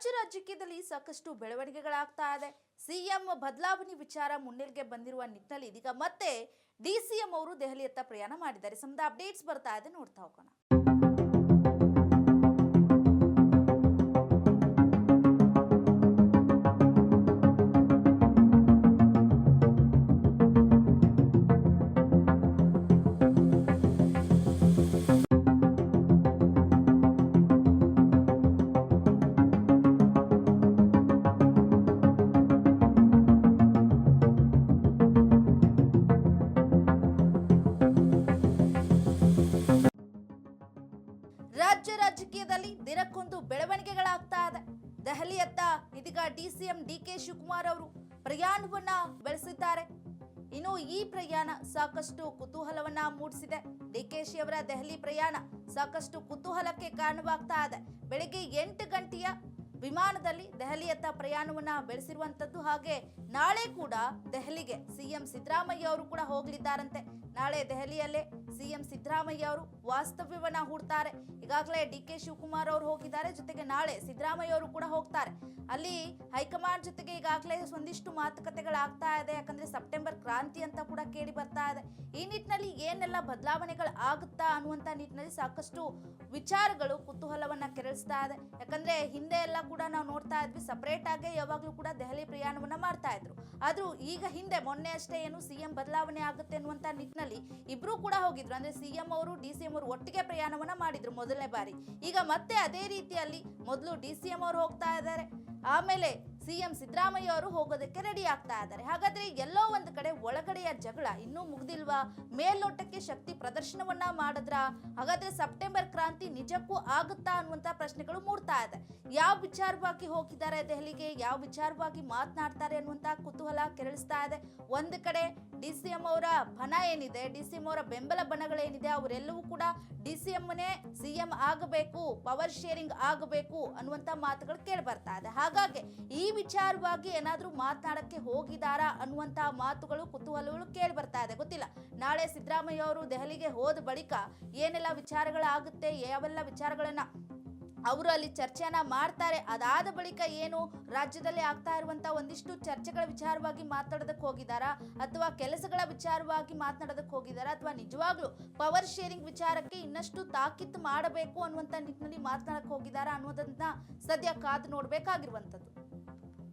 ರಾಜ್ಯ ರಾಜಕೀಯದಲ್ಲಿ ಸಾಕಷ್ಟು ಬೆಳವಣಿಗೆಗಳಾಗ್ತಾ ಇದೆ. ಸಿಎಂ ಬದಲಾವಣೆ ವಿಚಾರ ಮುನ್ನೆಲೆಗೆ ಬಂದಿರುವ ನಿಟ್ಟಿನಲ್ಲಿ ಇದೀಗ ಮತ್ತೆ ಡಿ ಸಿ ಎಂ ಅವರು ದೆಹಲಿಯತ್ತ ಪ್ರಯಾಣ ಮಾಡಿದ್ದಾರೆ. ಸಂಬಂಧ ಅಪ್ಡೇಟ್ಸ್ ಬರ್ತಾ ಇದೆ. ನೋಡ್ತಾ ಹೋಗೋಣ. ರಾಜ್ಯ ರಾಜಕೀಯದಲ್ಲಿ ದಿನಕ್ಕೊಂದು ಬೆಳವಣಿಗೆಗಳಾಗ್ತಾ ಇದೆ. ದೆಹಲಿಯತ್ತ ಇದೀಗ ಡಿಸಿಎಂ ಡಿ ಕೆ ಶಿವಕುಮಾರ್ ಅವರು ಪ್ರಯಾಣವನ್ನ ಬೆಳೆಸಿದ್ದಾರೆ. ಇನ್ನು ಈ ಪ್ರಯಾಣ ಸಾಕಷ್ಟು ಕುತೂಹಲವನ್ನ ಮೂಡಿಸಿದೆ. ಡಿ ಡಿಕೆಶಿ ಅವರ ದೆಹಲಿ ಪ್ರಯಾಣ ಸಾಕಷ್ಟು ಕುತೂಹಲಕ್ಕೆ ಕಾರಣವಾಗ್ತಾ ಇದೆ. ಬೆಳಿಗ್ಗೆ ಎಂಟು ಗಂಟೆಯ ವಿಮಾನದಲ್ಲಿ ದೆಹಲಿಯತ್ತ ಪ್ರಯಾಣವನ್ನ ಬೆಳೆಸಿರುವಂತದ್ದು ಹಾಗೆ ನಾಳೆ ಕೂಡ ದೆಹಲಿಗೆ ಸಿಎಂ ಸಿದ್ದರಾಮಯ್ಯ ಅವರು ಕೂಡ ಹೋಗಲಿದ್ದಾರಂತೆ. ನಾಳೆ ದೆಹಲಿಯಲ್ಲೇ ಸಿಎಂ ಸಿದ್ದರಾಮಯ್ಯ ಅವರು ವಾಸ್ತವ್ಯವನ್ನ ಹೂಡ್ತಾರೆ. ಈಗಾಗಲೇ ಡಿ ಕೆ ಶಿವಕುಮಾರ್ ಅವರು ಹೋಗಿದ್ದಾರೆ. ಜೊತೆಗೆ ನಾಳೆ ಸಿದ್ದರಾಮಯ್ಯ ಅವರು ಕೂಡ ಹೋಗ್ತಾರೆ. ಅಲ್ಲಿ ಹೈಕಮಾಂಡ್ ಜೊತೆಗೆ ಈಗಾಗಲೇ ಒಂದಿಷ್ಟು ಮಾತುಕತೆಗಳಾಗ್ತಾ ಇದೆ. ಯಾಕಂದ್ರೆ ಸೆಪ್ಟೆಂಬರ್ ಕ್ರಾಂತಿ ಅಂತ ಕೂಡ ಕೇಳಿ ಬರ್ತಾ ಇದೆ. ಈ ನಿಟ್ಟಿನಲ್ಲಿ ಏನೆಲ್ಲ ಬದಲಾವಣೆಗಳು ಆಗುತ್ತಾ ಅನ್ನುವಂತ ನಿಟ್ಟಿನಲ್ಲಿ ಸಾಕಷ್ಟು ವಿಚಾರಗಳು, ಕುತೂಹಲವನ್ನ ಕೆರಳಿಸ್ತಾ ಇದೆ. ಯಾಕಂದ್ರೆ ಹಿಂದೆ ಎಲ್ಲ ಕೂಡ ನಾವು ನೋಡ್ತಾ ಇದ್ವಿ ಸಪರೇಟ್ ಆಗಿ ಯಾವಾಗಲೂ ಕೂಡ ದೆಹಲಿ ಪ್ರಯಾಣವನ್ನ ಮಾಡ್ತಾ ಇದ್ರು. ಆದ್ರೂ ಈಗ ಹಿಂದೆ ಮೊನ್ನೆ ಅಷ್ಟೇ ಏನು ಸಿಎಂ ಬದಲಾವಣೆ ಆಗುತ್ತೆ ಅನ್ನುವಂತ ನಿಟ್ಟಿನಲ್ಲಿ ಇಬ್ರು ಕೂಡ ಹೋಗಿದ್ರು. ಅಂದ್ರೆ ಸಿಎಂ ಅವರು, ಡಿ ಸಿ ಎಂ ಅವರು ಒಟ್ಟಿಗೆ ಪ್ರಯಾಣವನ್ನ ಮಾಡಿದ್ರು ಮೊದಲನೇ ಬಾರಿ. ಈಗ ಮತ್ತೆ ಅದೇ ರೀತಿಯಲ್ಲಿ ಮೊದಲು ಡಿ ಸಿ ಎಂ ಅವರು ಹೋಗ್ತಾ ಇದ್ದಾರೆ. ಆಮೇಲೆ ಸಿಎಂ ಸಿದ್ದರಾಮಯ್ಯ ಅವರು ಹೋಗೋದಕ್ಕೆ ರೆಡಿ ಆಗ್ತಾ ಇದ್ದಾರೆ. ಹಾಗಾದ್ರೆ ಎಲ್ಲೋ ಒಂದು ಕಡೆ ಒಳಗಡೆಯ ಜಗಳ ಇನ್ನೂ ಮುಗ್ದಿಲ್ವಾ? ಮೇಲ್ನೋಟಕ್ಕೆ ಶಕ್ತಿ ಪ್ರದರ್ಶನವನ್ನ ಮಾಡಿದ್ರ? ಹಾಗಾದ್ರೆ ಸೆಪ್ಟೆಂಬರ್ ಕ್ರಾಂತಿ ನಿಜಕ್ಕೂ ಆಗುತ್ತಾ ಅನ್ನುವಂತ ಪ್ರಶ್ನೆಗಳು ಮೂಡ್ತಾ ಇದೆ. ಯಾವ ವಿಚಾರವಾಗಿ ಹೋಗಿದ್ದಾರೆ ದೆಹಲಿಗೆ? ಯಾವ ವಿಚಾರವಾಗಿ ಮಾತನಾಡ್ತಾರೆ ಅನ್ನುವಂತ ಕುತೂಹಲ ಕೆರಳಿಸ್ತಾ ಇದೆ. ಒಂದು ಕಡೆ ಡಿ ಸಿ ಎಂ ಅವರ ಬಣ ಏನಿದೆ, ಡಿ ಸಿ ಎಂ ಅವರ ಬೆಂಬಲ ಬಣಗಳೇನಿದೆ, ಅವರೆಲ್ಲವೂ ಕೂಡ ಡಿ ಸಿ ಎಂನೇ ಸಿ ಎಂ ಆಗಬೇಕು, ಪವರ್ ಶೇರಿಂಗ್ ಆಗಬೇಕು ಅನ್ನುವಂತ ಮಾತುಗಳು ಕೇಳಿ ಬರ್ತಾ ಇದೆ. ಹಾಗಾಗಿ ಈ ವಿಚಾರವಾಗಿ ಏನಾದರೂ ಮಾತನಾಡಕ್ಕೆ ಹೋಗಿದಾರಾ ಅನ್ನುವಂತ ಮಾತುಗಳು, ಕುತೂಹಲಗಳು ಕೇಳಿ ಬರ್ತಾ ಇದೆ. ಗೊತ್ತಿಲ್ಲ. ನಾಳೆ ಸಿದ್ದರಾಮಯ್ಯ ಅವರು ದೆಹಲಿಗೆ ಹೋದ ಬಳಿಕ ಏನೆಲ್ಲ ವಿಚಾರಗಳಾಗುತ್ತೆ, ಯಾವೆಲ್ಲ ವಿಚಾರಗಳನ್ನ ಅವರು ಅಲ್ಲಿ ಚರ್ಚೆಯನ್ನ ಮಾಡ್ತಾರೆ, ಅದಾದ ಬಳಿಕ ಏನು ರಾಜ್ಯದಲ್ಲಿ ಆಗ್ತಾ ಇರುವಂತ ಒಂದಿಷ್ಟು ಚರ್ಚೆಗಳ ವಿಚಾರವಾಗಿ ಮಾತಾಡೋದಕ್ಕೆ ಹೋಗಿದಾರಾ, ಅಥವಾ ಕೆಲಸಗಳ ವಿಚಾರವಾಗಿ ಮಾತನಾಡೋದಕ್ಕೆ ಹೋಗಿದಾರಾ, ಅಥವಾ ನಿಜವಾಗ್ಲೂ ಪವರ್ ಶೇರಿಂಗ್ ವಿಚಾರಕ್ಕೆ ಇನ್ನಷ್ಟು ತಾಕೀತು ಮಾಡಬೇಕು ಅನ್ನುವಂತ ನಿಟ್ಟಿನಲ್ಲಿ ಮಾತನಾಡಕ್ಕೆ ಹೋಗಿದಾರಾ ಅನ್ನೋದನ್ನ ಸದ್ಯ ಕಾದು ನೋಡ್ಬೇಕಾಗಿರುವಂತದ್ದು